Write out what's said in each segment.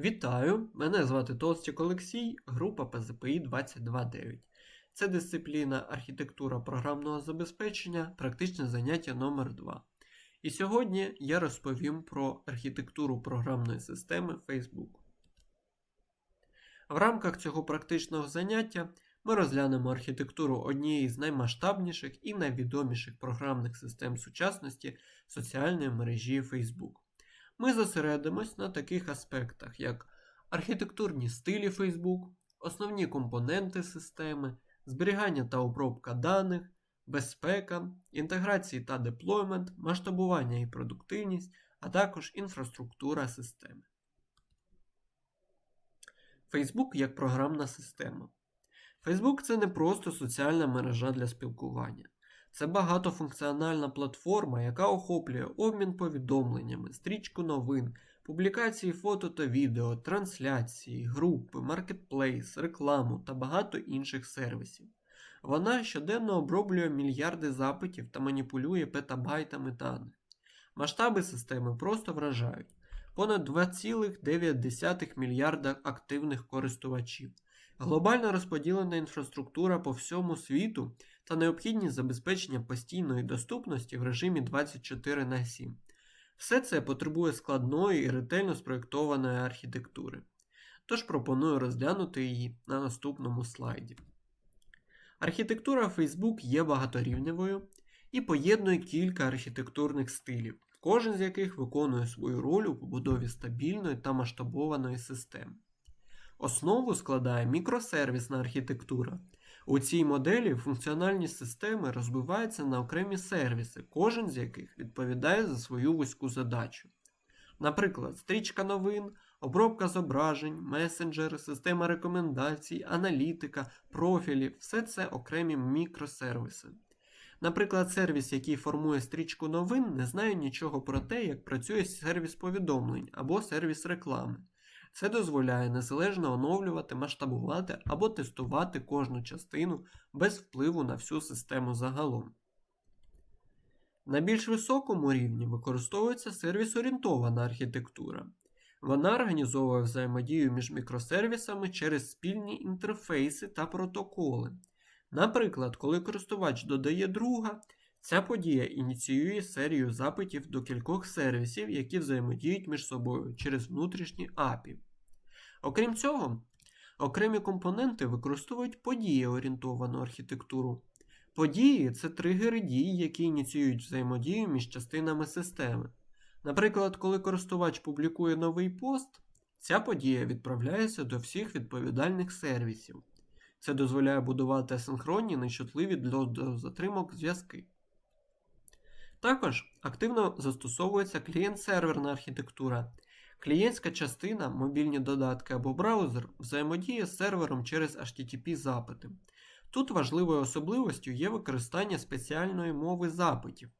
Вітаю! Мене звати Толстік Олексій, група ПЗПІ 229. Це дисципліна архітектура програмного забезпечення, практичне заняття номер 2 І сьогодні я розповім про архітектуру програмної системи Facebook. В рамках цього практичного заняття ми розглянемо архітектуру однієї з наймасштабніших і найвідоміших програмних систем сучасності соціальної мережі Facebook. Ми зосередимось на таких аспектах, як архітектурні стилі Facebook, основні компоненти системи, зберігання та обробка даних, безпека, інтеграції та деплоймент, масштабування і продуктивність, а також інфраструктура системи. Facebook як програмна система. Facebook це не просто соціальна мережа для спілкування. Це багатофункціональна платформа, яка охоплює обмін повідомленнями, стрічку новин, публікації фото та відео, трансляції, групи, маркетплейс, рекламу та багато інших сервісів. Вона щоденно оброблює мільярди запитів та маніпулює петабайтами даних. Масштаби системи просто вражають понад 2,9 мільярда активних користувачів. Глобально розподілена інфраструктура по всьому світу та необхідність забезпечення постійної доступності в режимі 24 на 7. Все це потребує складної і ретельно спроєктованої архітектури. Тож пропоную розглянути її на наступному слайді. Архітектура Facebook є багаторівневою і поєднує кілька архітектурних стилів, кожен з яких виконує свою роль у побудові стабільної та масштабованої системи. Основу складає мікросервісна архітектура. У цій моделі функціональні системи розбиваються на окремі сервіси, кожен з яких відповідає за свою вузьку задачу. Наприклад, стрічка новин, обробка зображень, месенджери, система рекомендацій, аналітика, профілі все це окремі мікросервіси. Наприклад, сервіс, який формує стрічку новин, не знає нічого про те, як працює сервіс повідомлень або сервіс реклами. Це дозволяє незалежно оновлювати, масштабувати або тестувати кожну частину без впливу на всю систему загалом. На більш високому рівні використовується сервіс-орієнтована архітектура. Вона організовує взаємодію між мікросервісами через спільні інтерфейси та протоколи. Наприклад, коли користувач додає друга, ця подія ініціює серію запитів до кількох сервісів, які взаємодіють між собою через внутрішні API. Окрім цього, окремі компоненти використовують подієорієнтовану архітектуру. Події це тригери дій, які ініціюють взаємодію між частинами системи. Наприклад, коли користувач публікує новий пост, ця подія відправляється до всіх відповідальних сервісів. Це дозволяє будувати асинхронні, нечутливі для затримок зв'язки. Також активно застосовується клієнт-серверна архітектура. Клієнтська частина, мобільні додатки або браузер взаємодіє з сервером через HTTP запити. Тут важливою особливостю є використання спеціальної мови запитів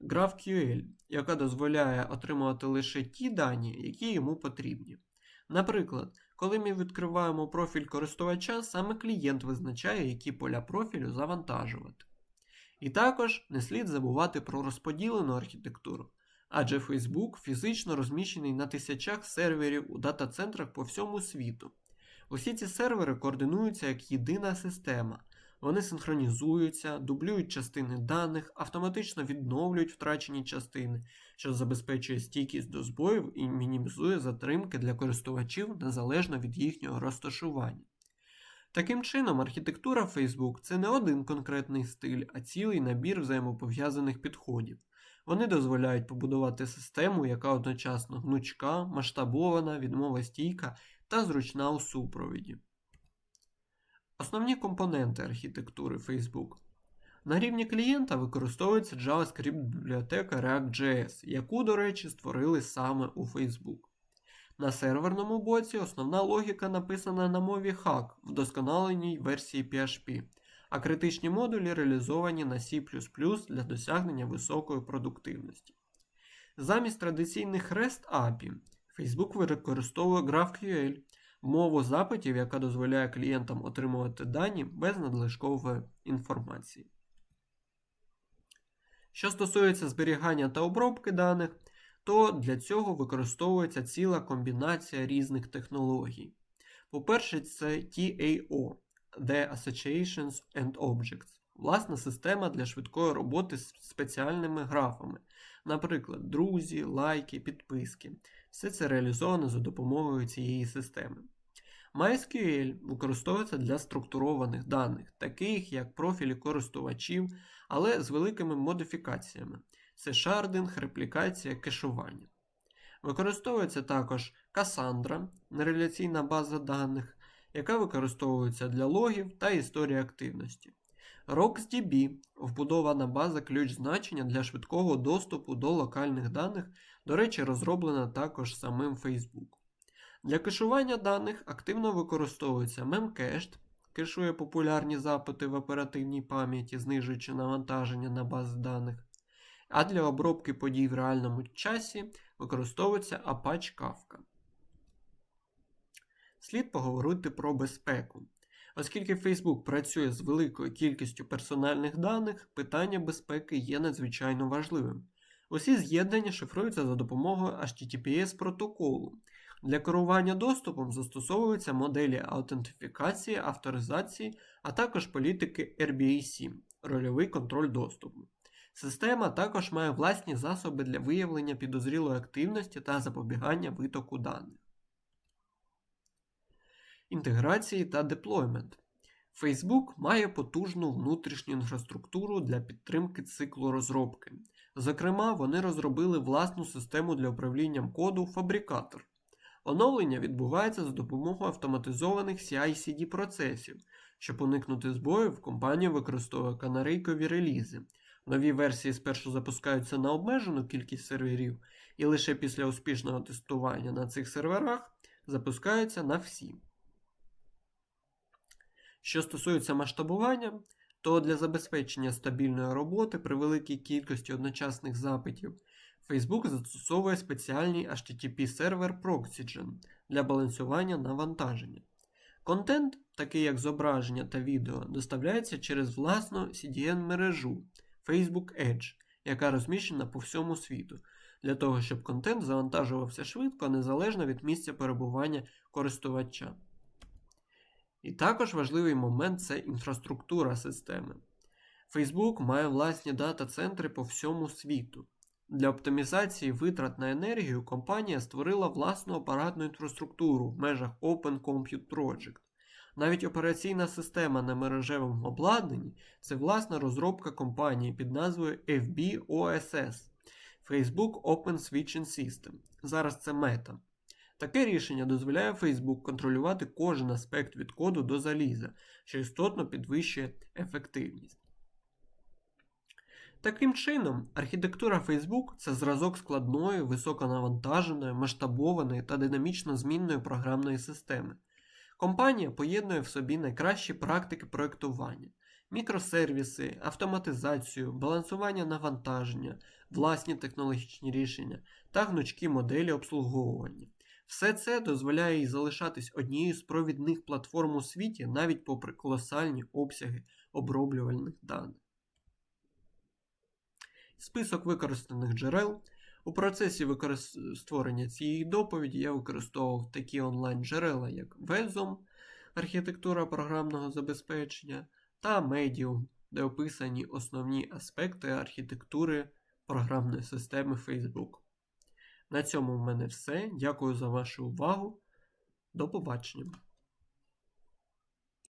GraphQL, яка дозволяє отримувати лише ті дані, які йому потрібні. Наприклад, коли ми відкриваємо профіль користувача, саме клієнт визначає, які поля профілю завантажувати. І також не слід забувати про розподілену архітектуру, адже Facebook фізично розміщений на тисячах серверів у дата-центрах по всьому світу. Усі ці сервери координуються як єдина система. Вони синхронізуються, дублюють частини даних, автоматично відновлюють втрачені частини, що забезпечує стійкість до збоїв і мінімізує затримки для користувачів незалежно від їхнього розташування. Таким чином, архітектура Facebook це не один конкретний стиль, а цілий набір взаємопов'язаних підходів. Вони дозволяють побудувати систему, яка одночасно гнучка, масштабована, відмовостійка та зручна у супровіді. Основні компоненти архітектури Facebook. На рівні клієнта використовується JavaScript бібліотека React.js, яку, до речі, створили саме у Facebook. На серверному боці основна логіка написана на мові Hack в досконаленій версії PHP, а критичні модулі реалізовані на C для досягнення високої продуктивності. Замість традиційних REST API Facebook використовує GraphQL, мову запитів, яка дозволяє клієнтам отримувати дані без надлишкової інформації. Що стосується зберігання та обробки даних, то для цього використовується ціла комбінація різних технологій. По-перше, це TAO The Associations and Objects, власна система для швидкої роботи з спеціальними графами, наприклад, друзі, лайки, підписки. Все це реалізовано за допомогою цієї системи. MySQL використовується для структурованих даних, таких як профілі користувачів, але з великими модифікаціями. Це шардинг, реплікація, кешування. Використовується також Cassandra, нереляційна база даних, яка використовується для логів та історії активності. RocksDB вбудована база ключ значення для швидкого доступу до локальних даних, до речі, розроблена також самим Facebook. Для кешування даних активно використовується Memcached, кешує популярні запити в оперативній пам'яті, знижуючи навантаження на бази даних. А для обробки подій в реальному часі використовується Apache Kafka. Слід поговорити про безпеку. Оскільки Facebook працює з великою кількістю персональних даних, питання безпеки є надзвичайно важливим. Усі з'єднання шифруються за допомогою HTTPS протоколу. Для керування доступом застосовуються моделі аутентифікації, авторизації, а також політики RBAC рольовий контроль доступу. Система також має власні засоби для виявлення підозрілої активності та запобігання витоку даних. Інтеграції та деплоймент. Facebook має потужну внутрішню інфраструктуру для підтримки циклу розробки. Зокрема, вони розробили власну систему для управління коду Фабрикатор. Оновлення відбувається за допомогою автоматизованих CI-CD процесів. Щоб уникнути збоїв, компанія використовує канарейкові релізи. Нові версії спершу запускаються на обмежену кількість серверів, і лише після успішного тестування на цих серверах запускаються на всі. Що стосується масштабування, то для забезпечення стабільної роботи при великій кількості одночасних запитів Facebook застосовує спеціальний HTTP сервер Proxygen для балансування навантаження. Контент, такий як зображення та відео, доставляється через власну CDN-мережу Facebook Edge, яка розміщена по всьому світу, для того, щоб контент завантажувався швидко, незалежно від місця перебування користувача. І також важливий момент це інфраструктура системи. Facebook має власні дата-центри по всьому світу. Для оптимізації витрат на енергію компанія створила власну апаратну інфраструктуру в межах Open Compute Project. Навіть операційна система на мережевому обладнанні це власна розробка компанії під назвою FBOSS Facebook Open Switching System. Зараз це Meta. Таке рішення дозволяє Facebook контролювати кожен аспект від коду до заліза, що істотно підвищує ефективність. Таким чином, архітектура Facebook це зразок складної, високонавантаженої, масштабованої та динамічно змінної програмної системи. Компанія поєднує в собі найкращі практики проєктування, мікросервіси, автоматизацію, балансування навантаження, власні технологічні рішення та гнучкі моделі обслуговування. Все це дозволяє їй залишатись однією з провідних платформ у світі навіть попри колосальні обсяги оброблювальних даних. Список використаних джерел. У процесі використ... створення цієї доповіді я використовував такі онлайн-джерела, як Webzom, архітектура програмного забезпечення та Medium, де описані основні аспекти архітектури програмної системи Facebook. На цьому в мене все. Дякую за вашу увагу. До побачення!